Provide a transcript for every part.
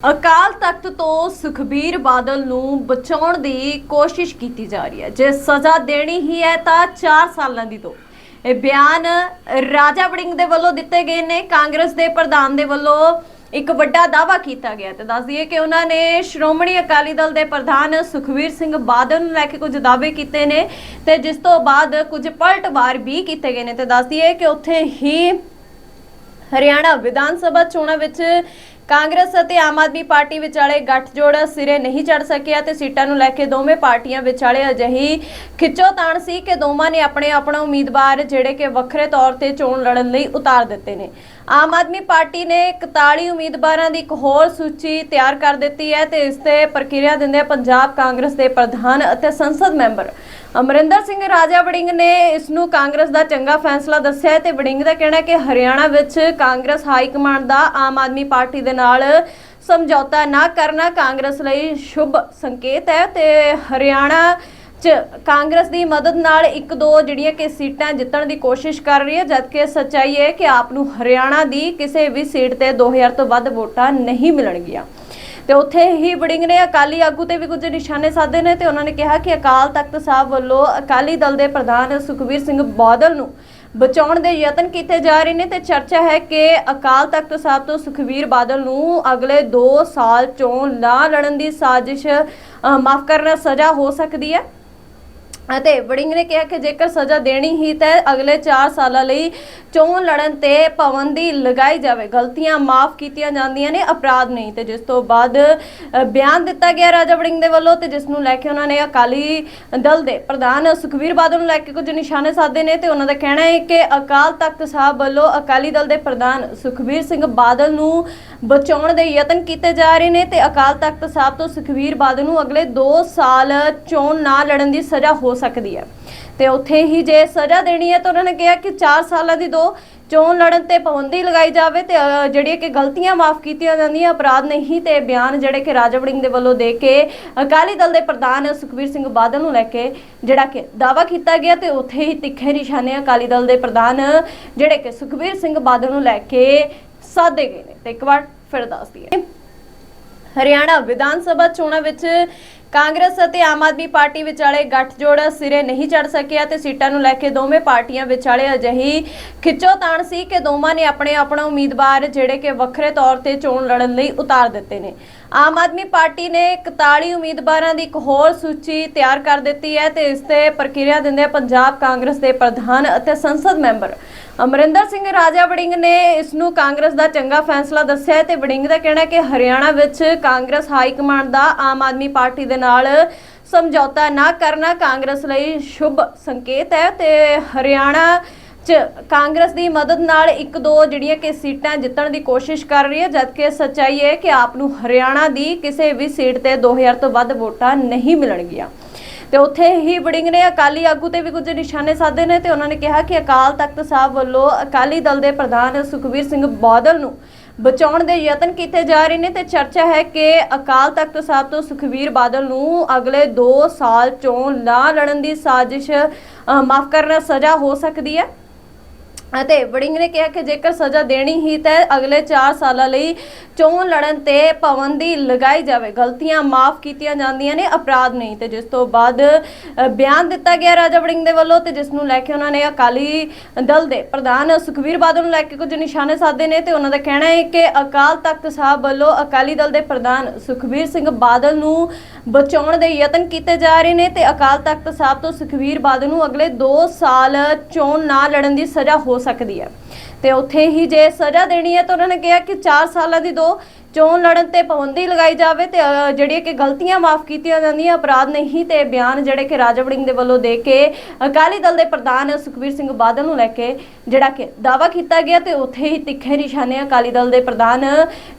ਅਕਾਲ ਤਖਤ ਤੋਂ ਸੁਖਬੀਰ ਬਾਦਲ ਨੂੰ ਬਚਾਉਣ ਦੀ ਕੋਸ਼ਿਸ਼ ਕੀਤੀ ਜਾ ਰਹੀ ਹੈ। ਜੇ ਸਜ਼ਾ ਦੇਣੀ ਹੀ ਹੈ ਤਾਂ 4 ਸਾਲਾਂ ਦੀ ਦੋ। ਇਹ ਬਿਆਨ ਰਾਜਾ ਵੜਿੰਗ ਦੇ ਵੱਲੋਂ ਦਿੱਤੇ ਗਏ ਨੇ। ਕਾਂਗਰਸ ਦੇ ਪ੍ਰਧਾਨ ਦੇ ਵੱਲੋਂ ਇੱਕ ਵੱਡਾ ਦਾਅਵਾ ਕੀਤਾ ਗਿਆ ਤੇ ਦੱਸ ਦਈਏ ਕਿ ਉਹਨਾਂ ਨੇ ਸ਼੍ਰੋਮਣੀ ਅਕਾਲੀ ਦਲ ਦੇ ਪ੍ਰਧਾਨ ਸੁਖਬੀਰ ਸਿੰਘ ਬਾਦਲ ਨੂੰ ਲੈ ਕੇ ਕੁਝ ਦਾਅਵੇ ਕੀਤੇ ਨੇ ਤੇ ਜਿਸ ਤੋਂ ਬਾਅਦ ਕੁਝ ਪਲਟਵਾਰ ਵੀ ਕੀਤੇ ਗਏ ਨੇ। ਤੇ ਦੱਸ ਦਈਏ ਕਿ ਉੱਥੇ ਹੀ ਹਰਿਆਣਾ ਵਿਧਾਨ ਸਭਾ ਚੋਣਾਂ ਵਿੱਚ ਕਾਂਗਰਸ ਅਤੇ ਆਮ ਆਦਮੀ ਪਾਰਟੀ ਵਿਚਾਲੇ ਗੱਠਜੋੜ ਸਿਰੇ ਨਹੀਂ ਚੜ ਸਕਿਆ ਤੇ ਸੀਟਾਂ ਨੂੰ ਲੈ ਕੇ ਦੋਵੇਂ ਪਾਰਟੀਆਂ ਵਿਚਾਲੇ ਅਜਿਹੀ ਖਿੱਚੋਤਾਣ ਸੀ ਕਿ ਦੋਵਾਂ ਨੇ ਆਪਣੇ ਆਪਣਾ ਉਮੀਦਵਾਰ ਜਿਹੜੇ ਕਿ ਵੱਖਰੇ ਤੌਰ ਤੇ ਚੋਣ ਲੜਨ ਲਈ ਉਤਾਰ ਦਿੱਤੇ ਨੇ। ਆਮ ਆਦਮੀ ਪਾਰਟੀ ਨੇ 41 ਉਮੀਦਵਾਰਾਂ ਦੀ ਇੱਕ ਹੋਰ ਸੂਚੀ ਤਿਆਰ ਕਰ ਦਿੱਤੀ ਹੈ ਤੇ ਇਸ ਤੇ ਪ੍ਰਕਿਰਿਆ ਦਿੰਦੇ ਪੰਜਾਬ ਕਾਂਗਰਸ ਦੇ ਪ੍ਰਧਾਨ ਅਤੇ ਸੰਸਦ ਮੈਂਬਰ ਅਮਰਿੰਦਰ ਸਿੰਘ ਰਾਜਾ ਵੜਿੰਗ ਨੇ ਇਸ ਨੂੰ ਕਾਂਗਰਸ ਦਾ ਚੰਗਾ ਫੈਸਲਾ ਦੱਸਿਆ ਹੈ ਤੇ ਵੜਿੰਗ ਦਾ ਕਹਿਣਾ ਹੈ ਕਿ ਹਰਿਆਣਾ ਵਿੱਚ ਕਾਂਗਰਸ ਹਾਈ ਕਮਾਂਡ ਦਾ ਆਮ ਆਦਮੀ ਪਾਰਟੀ ਦੇ ਨਾਲ ਸਮਝੌਤਾ ਨਾ ਕਰਨਾ ਕਾਂਗਰਸ ਲਈ ਸ਼ੁਭ ਸੰਕੇਤ ਹੈ ਤੇ ਹਰਿਆਣਾ ਚ ਕਾਂਗਰਸ ਦੀ ਮਦਦ ਨਾਲ ਇੱਕ ਦੋ ਜਿਹੜੀਆਂ ਕਿ ਸੀਟਾਂ ਜਿੱਤਣ ਦੀ ਕੋਸ਼ਿਸ਼ ਕਰ ਰਹੀ ਹੈ, ਜਦਕਿ ਸੱਚਾਈ ਹੈ ਕਿ ਆਪ ਨੂੰ ਹਰਿਆਣਾ ਦੀ ਕਿਸੇ ਵੀ ਸੀਟ ਤੇ 2000 ਤੋਂ ਵੱਧ ਵੋਟਾਂ ਨਹੀਂ ਮਿਲਣਗੀਆਂ। ਤੇ ਉੱਥੇ ਹੀ ਵੜਿੰਗ ਨੇ ਅਕਾਲੀ ਆਗੂ ਤੇ ਵੀ ਕੁਝ ਨਿਸ਼ਾਨੇ ਸਾਧੇ ਨੇ ਤੇ ਉਹਨਾਂ ਨੇ ਕਿਹਾ ਕਿ ਅਕਾਲ ਤਖਤ ਸਾਹਿਬ ਵੱਲੋਂ ਅਕਾਲੀ ਦਲ ਦੇ ਪ੍ਰਧਾਨ ਸੁਖਬੀਰ ਸਿੰਘ ਬਾਦਲ ਨੂੰ ਬਚਾਉਣ ਦੇ ਯਤਨ ਕੀਤੇ ਜਾ ਰਹੇ ਨੇ ਤੇ ਚਰਚਾ ਹੈ ਕਿ ਅਕਾਲ ਤਖਤ ਸਾਹਿਬ ਤੋਂ ਸੁਖਬੀਰ ਬਾਦਲ ਨੂੰ ਅਗਲੇ 2 ਸਾਲ ਚੋਂ ਨਾ ਲੜਨ ਦੀ ਸਾਜ਼ਿਸ਼ ਮਾਫ ਕਰਨਾ ਸਜ਼ਾ ਹੋ ਸਕਦੀ ਹੈ। ਅਤੇ ਵੜਿੰਗ ਨੇ ਕਿਹਾ ਕਿ ਜੇਕਰ ਸਜ਼ਾ ਦੇਣੀ ਹੀ ਤਾਂ ਅਗਲੇ 4 ਸਾਲਾਂ ਲਈ ਚੋਣ ਲੜਨ ਤੇ ਪਾਬੰਦੀ ਲਗਾਈ ਜਾਵੇ। ਗਲਤੀਆਂ ਮਾਫ ਕੀਤੀਆਂ ਜਾਂਦੀਆਂ ਨੇ, ਅਪਰਾਧ ਨਹੀਂ। ਤੇ ਜਿਸ ਤੋਂ ਬਾਅਦ ਬਿਆਨ ਦਿੱਤਾ ਗਿਆ ਰਾਜਾ ਵੜਿੰਗ ਦੇ ਵੱਲੋਂ ਤੇ ਜਿਸ ਨੂੰ ਲੈ ਕੇ ਉਹਨਾਂ ਨੇ ਅਕਾਲੀ ਦਲ ਦੇ ਪ੍ਰਧਾਨ ਸੁਖਬੀਰ ਬਾਦਲ ਨੂੰ ਲੈ ਕੇ ਕੁਝ ਨਿਸ਼ਾਨੇ ਸਾਧੇ ਨੇ ਤੇ ਉਹਨਾਂ ਦਾ ਕਹਿਣਾ ਹੈ ਕਿ ਅਕਾਲ ਤਖਤ ਸਾਹਿਬ ਵੱਲੋਂ ਅਕਾਲੀ ਦਲ ਦੇ ਪ੍ਰਧਾਨ ਸੁਖਬੀਰ ਸਿੰਘ ਬਾਦਲ ਨੂੰ ਬਚਾਉਣ ਦੇ ਯਤਨ ਕੀਤੇ ਜਾ ਰਹੇ ਨੇ ਤੇ ਅਕਾਲ ਤਖਤ ਸਾਹਿਬ ਤੋਂ ਸੁਖਬੀਰ ਬਾਦਲ ਨੂੰ ਅਗਲੇ 2 ਸਾਲ ਚੋਣ ਨਾ ਲੜਨ ਦੀ ਸਜ਼ਾ ਹੋ ਸਕਦੀ ਹੈ। ਤੇ ਉੱਥੇ ਹੀ ਜੇ ਸਜ਼ਾ ਦੇਣੀ ਹੈ ਤਾਂ ਉਹਨਾਂ ਨੇ ਕਿਹਾ ਕਿ 4 ਸਾਲਾਂ ਦੀ ਦੋ ਚੋਣ ਲੜਨ ਤੇ ਪਾਬੰਦੀ ਲਗਾਈ ਜਾਵੇ ਤੇ ਜਿਹੜੀਆਂ ਕਿ ਗਲਤੀਆਂ ਮਾਫ ਕੀਤੀਆਂ ਜਾਂਦੀਆਂ, ਅਪਰਾਧ ਨਹੀਂ ਤੇ ਬਿਆਨ ਜਿਹੜੇ ਕਿ ਰਾਜਾ ਦੇ ਵੱਲੋਂ ਦੇ ਕੇ ਅਕਾਲੀ ਦਲ ਦੇ ਪ੍ਰਧਾਨ ਸੁਖਬੀਰ ਸਿੰਘ ਬਾਦਲ ਨੂੰ ਲੈ ਕੇ ਜਿਹੜਾ ਕਿ ਦਾਵਾ ਕੀਤਾ ਗਿਆ ਤੇ ਉੱਥੇ ਹੀ ਤਿੱਖੇ ਨਿਸ਼ਾਨੇ ਅਕਾਲੀ ਦਲ ਦੇ ਪ੍ਰਧਾਨ ਜਿਹੜੇ ਕਿ ਸੁਖਬੀਰ ਸਿੰਘ ਬਾਦਲ ਨੂੰ ਲੈ ਕੇ ਸਾਧੇ ਗਏ ਨੇ। ਤੇ ਇੱਕ ਵਾਰ ਫਿਰ ਦੱਸ ਦਈਏ। ਹਰਿਆਣਾ ਵਿਧਾਨ ਸਭਾ ਚੋਣਾਂ ਵਿੱਚ ਕਾਂਗਰਸ ਅਤੇ ਆਮ ਆਦਮੀ ਪਾਰਟੀ ਵਿਚਾਲੇ ਗੱਠਜੋੜ ਸਿਰੇ ਨਹੀਂ ਚੜ ਸਕਿਆ ਤੇ ਸੀਟਾਂ ਨੂੰ ਲੈ ਕੇ ਦੋਵੇਂ ਪਾਰਟੀਆਂ ਵਿਚਾਲੇ ਅਜਿਹੀ ਖਿੱਚੋਤਾਣ ਸੀ ਕਿ ਦੋਵਾਂ ਨੇ ਆਪਣੇ ਆਪਣਾ ਉਮੀਦਵਾਰ ਜਿਹੜੇ ਕਿ ਵੱਖਰੇ ਤੌਰ ਤੇ ਚੋਣ ਲੜਨ ਲਈ ਉਤਾਰ ਦਿੱਤੇ ਨੇ। ਆਮ ਆਦਮੀ ਪਾਰਟੀ ਨੇ 41 ਉਮੀਦਵਾਰਾਂ ਦੀ ਇੱਕ ਹੋਰ ਸੂਚੀ ਤਿਆਰ ਕਰ ਦਿੱਤੀ ਹੈ ਤੇ ਇਸ ਤੇ ਪ੍ਰਕਿਰਿਆ ਦਿੰਦੇ ਪੰਜਾਬ ਕਾਂਗਰਸ ਦੇ ਪ੍ਰਧਾਨ ਅਤੇ ਸੰਸਦ ਮੈਂਬਰ ਅਮਰਿੰਦਰ ਸਿੰਘ ਰਾਜਾ ਵੜਿੰਗ ਨੇ ਇਸ ਨੂੰ ਕਾਂਗਰਸ ਦਾ ਚੰਗਾ ਫੈਸਲਾ ਦੱਸਿਆ ਤੇ ਵੜਿੰਗ ਦਾ ਕਹਿਣਾ ਹੈ ਕਿ ਹਰਿਆਣਾ ਵਿੱਚ ਕਾਂਗਰਸ ਹਾਈ ਕਮਾਂਡ ਦਾ ਆਮ ਆਦਮੀ ਪਾਰਟੀ ਦੇ ਨਾਲ ਸਮਝੌਤਾ ਨਾ ਕਰਨਾ ਕਾਂਗਰਸ ਲਈ ਸ਼ੁਭ ਸੰਕੇਤ ਹੈ ਤੇ ਹਰਿਆਣਾ ਚ ਕਾਂਗਰਸ ਦੀ ਮਦਦ ਨਾਲ ਇੱਕ ਦੋ ਜਿਹੜੀਆਂ ਕਿ ਸੀਟਾਂ ਜਿੱਤਣ ਦੀ ਕੋਸ਼ਿਸ਼ ਕਰ ਰਹੀ ਹੈ, ਜਦਕਿ ਸੱਚਾਈ ਹੈ ਕਿ ਆਪ ਨੂੰ ਹਰਿਆਣਾ ਦੀ ਕਿਸੇ ਵੀ ਸੀਟ ਤੇ 2000 ਤੋਂ ਵੱਧ ਵੋਟਾਂ ਨਹੀਂ ਮਿਲਣਗੀਆਂ। ਤੇ ਉੱਥੇ ਹੀ ਵੜਿੰਗ ਨੇ ਅਕਾਲੀ ਆਗੂ ਤੇ ਵੀ ਕੁਝ ਨਿਸ਼ਾਨੇ ਸਾਧੇ ਨੇ ਤੇ ਉਹਨਾਂ ਨੇ ਕਿਹਾ ਕਿ ਅਕਾਲ ਤਖਤ ਸਾਹਿਬ ਵੱਲੋਂ ਅਕਾਲੀ ਦਲ ਦੇ ਪ੍ਰਧਾਨ ਸੁਖਬੀਰ ਸਿੰਘ ਬਾਦਲ ਨੂੰ ਬਚਾਉਣ ਦੇ ਯਤਨ ਕੀਤੇ ਜਾ ਰਹੇ ਨੇ ਤੇ ਚਰਚਾ ਹੈ ਕਿ ਅਕਾਲ ਤਖਤ ਸਾਹਿਬ ਤੋਂ ਸੁਖਬੀਰ ਬਾਦਲ ਨੂੰ ਅਗਲੇ 2 ਸਾਲ ਚੋਂ ਨਾ ਲੜਨ ਦੀ ਸਾਜ਼ਿਸ਼ ਮਾਫ ਕਰਨਾ ਸਜ਼ਾ ਹੋ ਸਕਦੀ ਹੈ। ਅਤੇ ਵੜਿੰਗ ਨੇ ਕਿਹਾ ਕਿ ਜੇਕਰ ਸਜ਼ਾ ਦੇਣੀ ਹੀ ਤਾਂ ਅਗਲੇ 4 ਸਾਲਾਂ ਲਈ ਚੋਣ ਲੜਨ ਤੇ ਪਾਬੰਦੀ ਲਗਾਈ ਜਾਵੇ। ਗਲਤੀਆਂ ਮਾਫ ਕੀਤੀਆਂ ਜਾਂਦੀਆਂ ਨੇ, ਅਪਰਾਧ ਨਹੀਂ। ਤੇ ਜਿਸ ਤੋਂ ਬਾਅਦ ਬਿਆਨ ਦਿੱਤਾ ਗਿਆ ਰਾਜਾ ਵੜਿੰਗ ਦੇ ਵੱਲੋਂ ਤੇ ਜਿਸ ਨੂੰ ਲੈ ਕੇ ਉਹਨਾਂ ਨੇ ਅਕਾਲੀ ਦਲ ਦੇ ਪ੍ਰਧਾਨ ਸੁਖਬੀਰ ਬਾਦਲ ਨੂੰ ਲੈ ਕੇ ਕੁਝ ਨਿਸ਼ਾਨੇ ਸਾਧੇ ਨੇ ਤੇ ਉਹਨਾਂ ਦਾ ਕਹਿਣਾ ਹੈ ਕਿ ਅਕਾਲ ਤਖਤ ਸਾਹਿਬ ਵੱਲੋਂ ਅਕਾਲੀ ਦਲ ਦੇ ਪ੍ਰਧਾਨ ਸੁਖਬੀਰ ਸਿੰਘ ਬਾਦਲ ਨੂੰ ਬਚਾਉਣ ਦੇ ਯਤਨ ਕੀਤੇ ਜਾ ਰਹੇ ਨੇ ਤੇ ਅਕਾਲ ਤਖਤ ਸਾਹਿਬ ਤੋਂ ਸੁਖਬੀਰ ਬਾਦਲ ਨੂੰ ਅਗਲੇ 2 ਸਾਲ ਚੋਣ ਨਾ ਲੜਨ ਦੀ ਸਜ਼ਾ ਹੋ ਸਕਦੀ ਹੈ। ਤੇ ਉੱਥੇ ਹੀ ਜੇ ਸਜ਼ਾ ਦੇਣੀ ਹੈ ਤਾਂ ਉਹਨਾਂ ਨੇ ਕਿਹਾ ਕਿ 4 ਸਾਲਾਂ ਦੀ ਦੋ ਚੋਣ ਲੜਨ ਤੇ ਪਾਬੰਦੀ ਲਗਾਈ ਜਾਵੇ ਤੇ ਜਿਹੜੀਆਂ ਕਿ ਗਲਤੀਆਂ ਮਾਫ ਕੀਤੀਆਂ ਜਾਂਦੀਆਂ, ਅਪਰਾਧ ਨਹੀਂ ਤੇ ਬਿਆਨ ਜਿਹੜੇ ਕਿ ਰਾਜਾ ਵੜਿੰਗ ਦੇ ਵੱਲੋਂ ਦੇ ਕੇ ਅਕਾਲੀ ਦਲ ਦੇ ਪ੍ਰਧਾਨ ਸੁਖਬੀਰ ਸਿੰਘ ਬਾਦਲ ਨੂੰ ਲੈ ਕੇ ਜਿਹੜਾ ਕਿ ਦਾਵਾ ਕੀਤਾ ਗਿਆ ਤੇ ਉੱਥੇ ਹੀ ਤਿੱਖੇ ਨਿਸ਼ਾਨੇ ਅਕਾਲੀ ਦਲ ਦੇ ਪ੍ਰਧਾਨ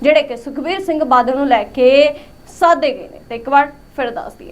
ਜਿਹੜੇ ਕਿ ਸੁਖਬੀਰ ਸਿੰਘ ਬਾਦਲ ਨੂੰ ਲੈ ਕੇ ਸਾਧੇ ਗਏ ਨੇ। ਤੇ ਇੱਕ ਵਾਰ ਫਿਰ ਦੱਸਦੀ ਦਈਏ